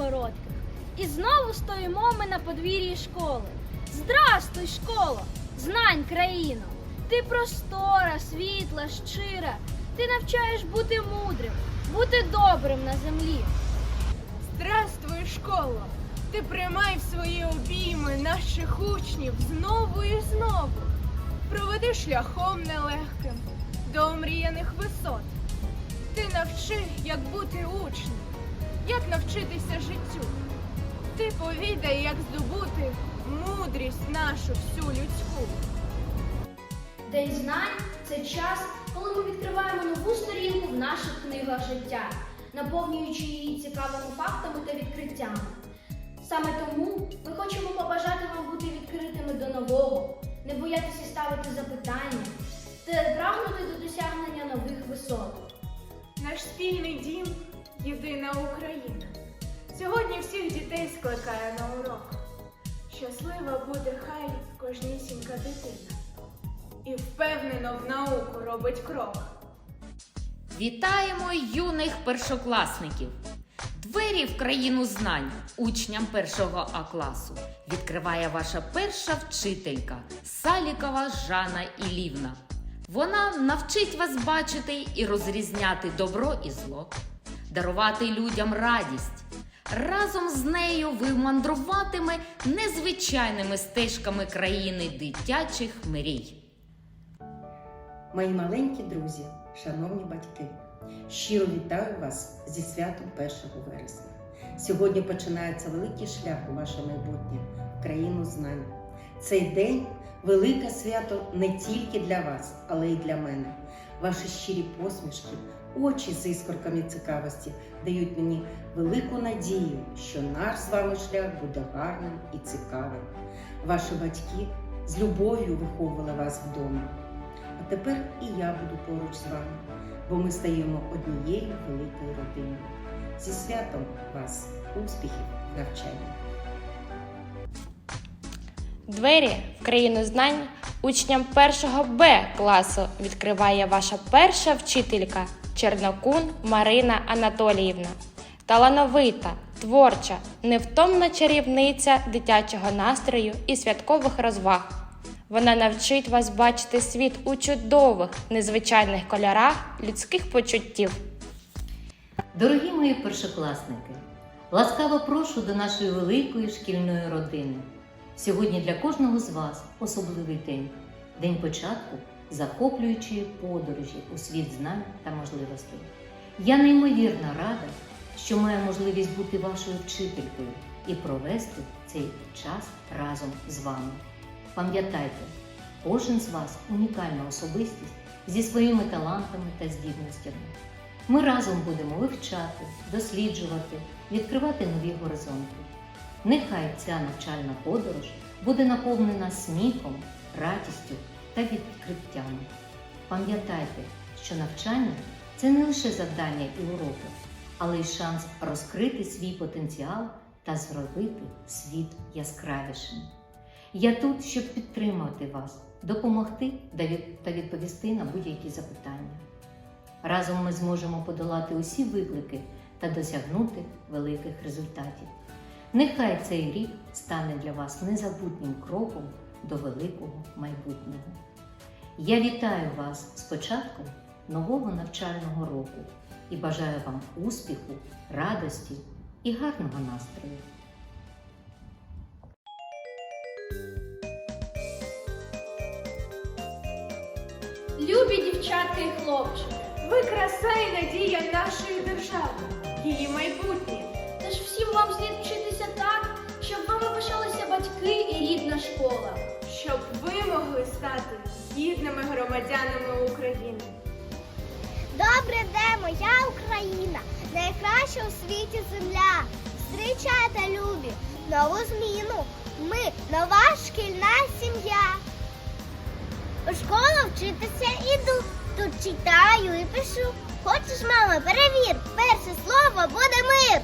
коротких. І знову стоїмо ми на подвір'ї школи. Здрастуй, школо, знань країно. Ти простора, світла, щира. Ти навчаєш бути мудрим, бути добрим на землі. Здравствуй, школа! Ти приймай в свої обійми наших учнів знову і знову. Проведи шляхом нелегким до омріяних висот. Ти навчи, як бути учнем, як навчитися життю. Ти повідай, як здобути мудрість нашу всю людську. День знань це час, коли ми відкриваємо нову сторінку в наших книгах життя, наповнюючи її цікавими фактами та відкриттями. Саме тому ми хочемо побажати вам бути відкритими до нового, не боятися ставити запитання та прагнути до досягнення нових висот. Наш спільний дім єдина Україна. Сьогодні всіх дітей скликає на урок. Щаслива буде хай кожнісінька дитина. І впевнено в науку робить крок. Вітаємо юних першокласників! Двері в країну знань учням першого А класу відкриває ваша перша вчителька Салікова Жанна Ілівна. Вона навчить вас бачити і розрізняти добро і зло, дарувати людям радість. Разом з нею ви мандруватиме незвичайними стежками країни дитячих мрій. Мої маленькі друзі, шановні батьки, щиро вітаю вас зі святом 1 вересня. Сьогодні починається великий шлях у ваше майбутнє країну знань. Цей день велике свято не тільки для вас, але й для мене. Ваші щирі посмішки, очі з іскорками цікавості дають мені велику надію, що наш з вами шлях буде гарним і цікавим. Ваші батьки з любов'ю виховували вас вдома. А тепер і я буду поруч з вами, бо ми стаємо однією великою родиною. Зі святом вас, успіхів в навчанні! Двері в країну знань учням першого Б класу відкриває ваша перша вчителька Чернокун Марина Анатоліївна. Талановита, творча, невтомна чарівниця дитячого настрою і святкових розваг. Вона навчить вас бачити світ у чудових, незвичайних кольорах людських почуттів. Дорогі мої першокласники, ласкаво прошу до нашої великої шкільної родини. Сьогодні для кожного з вас особливий день день початку захоплюючої подорожі у світ знань та можливостей. Я неймовірно рада, що маю можливість бути вашою вчителькою і провести цей час разом з вами. Пам'ятайте, кожен з вас унікальна особистість зі своїми талантами та здібностями. Ми разом будемо вивчати, досліджувати, відкривати нові горизонти. Нехай ця навчальна подорож буде наповнена сміхом, радістю та відкриттями. Пам'ятайте, що навчання це не лише завдання і уроки, але й шанс розкрити свій потенціал та зробити світ яскравішим. Я тут, щоб підтримати вас, допомогти та відповісти на будь-які запитання. Разом ми зможемо подолати усі виклики та досягнути великих результатів. Нехай цей рік стане для вас незабутнім кроком до великого майбутнього. Я вітаю вас з початком нового навчального року і бажаю вам успіху, радості і гарного настрою. Любі дівчатка і хлопчики, Ви краса і надія нашої держави, її майбутнє. тож всім вам слід вчитися школа. щоб ви могли стати гідними громадянами України. Добре де моя Україна, найкраща у світі земля. Зустрічайте, любі, нову зміну. Ми нова шкільна сім'я. У школу вчитися іду, тут читаю і пишу. Хочеш, мама, перевір, перше слово буде мир.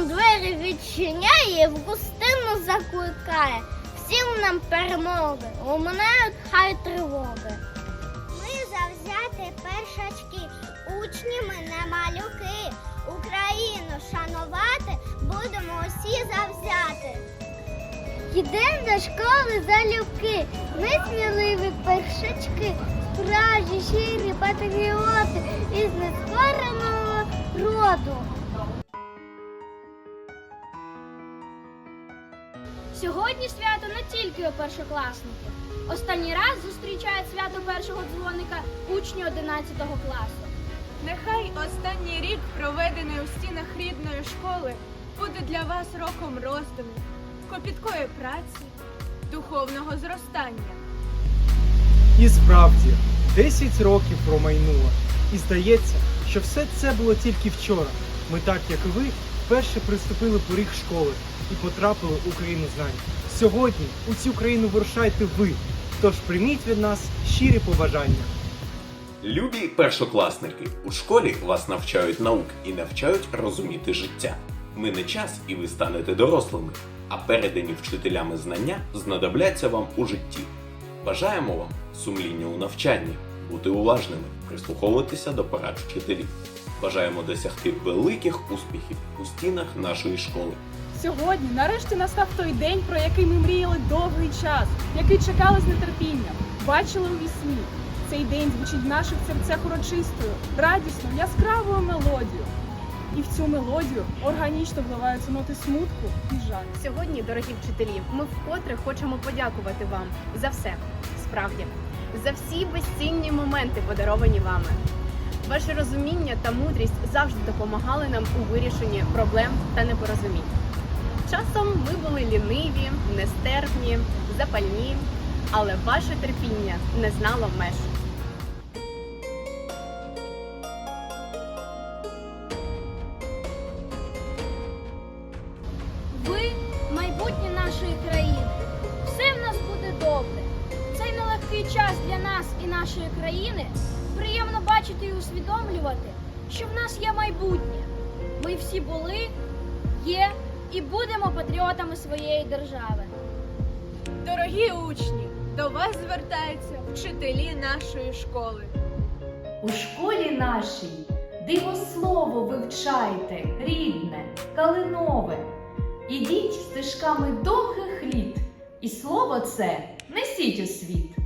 Нам двері відчиняє, в гостину закликає. Всім нам перемоги, ломанають хай тривоги. Ми завзяти першачки, учні ми не малюки. Україну шанувати будемо усі завзяти. Йдемо до школи залюбки, ми сміливі першачки, справжні щирі патріоти із нескореного роду. Сьогодні свято не тільки у першокласників. Останній раз зустрічають свято першого дзвоника учні 11 класу. Нехай останній рік, проведений у стінах рідної школи, буде для вас роком роздуму, копіткої праці, духовного зростання. І справді, 10 років промайнуло. І здається, що все це було тільки вчора. Ми так, як і ви, вперше приступили поріг школи і потрапили у країну знань. Сьогодні у цю країну вирушаєте ви. Тож прийміть від нас щирі побажання. Любі першокласники, у школі вас навчають наук і навчають розуміти життя. Мине час, і ви станете дорослими, а передані вчителями знання знадобляться вам у житті. Бажаємо вам сумління у навчанні, бути уважними, прислуховуватися до порад вчителів. Бажаємо досягти великих успіхів у стінах нашої школи. Сьогодні нарешті настав той день, про який ми мріяли довгий час, який чекали з нетерпінням, бачили у вісні. Цей день звучить в наших серцях урочистою, радісною, яскравою мелодією. І в цю мелодію органічно вливаються ноти смутку і жаль. Сьогодні, дорогі вчителі, ми вкотре хочемо подякувати вам за все, справді, за всі безцінні моменти, подаровані вами. Ваше розуміння та мудрість завжди допомагали нам у вирішенні проблем та непорозумінь. Часом ми були ліниві, нестерпні, запальні, але ваше терпіння не знало меж. Ви майбутнє нашої країни. Все в нас буде добре. Цей нелегкий час для нас і нашої країни приємно бачити і усвідомлювати, що в нас є майбутнє. Ми всі були, є і будемо патріотами своєї держави. Дорогі учні, до вас звертаються вчителі нашої школи. У школі нашій дивослово вивчайте, рідне, калинове. Ідіть стежками довгих літ, і слово це несіть у світ.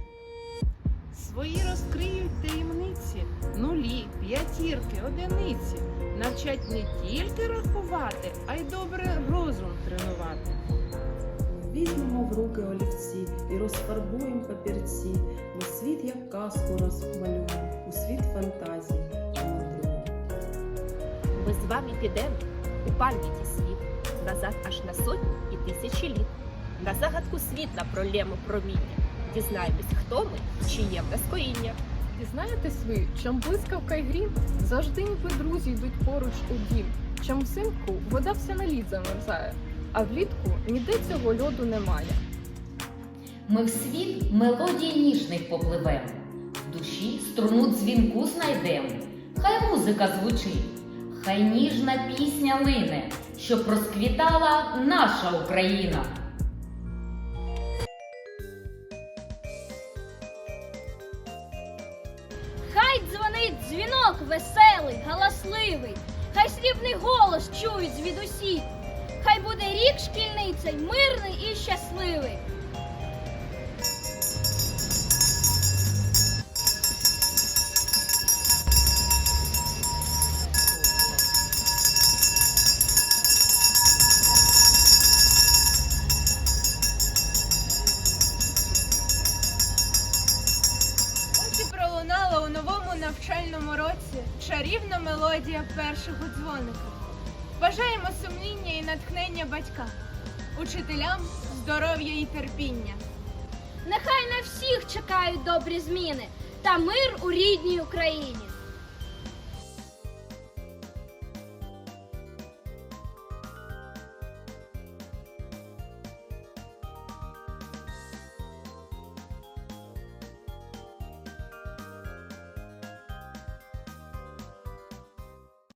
Свої розкриють таємниці, нулі, п'ятірки, одиниці. Навчать не тільки рахувати, а й добре розум тренувати. Візьмемо в руки олівці і розфарбуємо папірці. Ми світ як казку розмалюємо, у світ фантазії. Ми з вами підемо у пам'яті світ, назад аж на сотні і тисячі літ. На загадку світла пролємо проміння. Дізнаємось, хто ми, чи є в нас коріння. Дізнаєтесь ви, чом блискавка й грім завжди ніби друзі йдуть поруч у дім. Чом взимку вода вся на лід замерзає, а влітку ніде цього льоду немає. Ми в світ мелодій ніжних попливем, в душі струну дзвінку знайдем. Хай музика звучить, хай ніжна пісня лине, щоб розквітала наша Україна. Веселий, галасливий, хай срібний голос чують звідусі. Хай буде рік шкільний цей мирний і щасливий. Навчальному році чарівна мелодія першого дзвоника. Бажаємо сумління і натхнення батькам, учителям здоров'я і терпіння. Нехай на всіх чекають добрі зміни та мир у рідній Україні.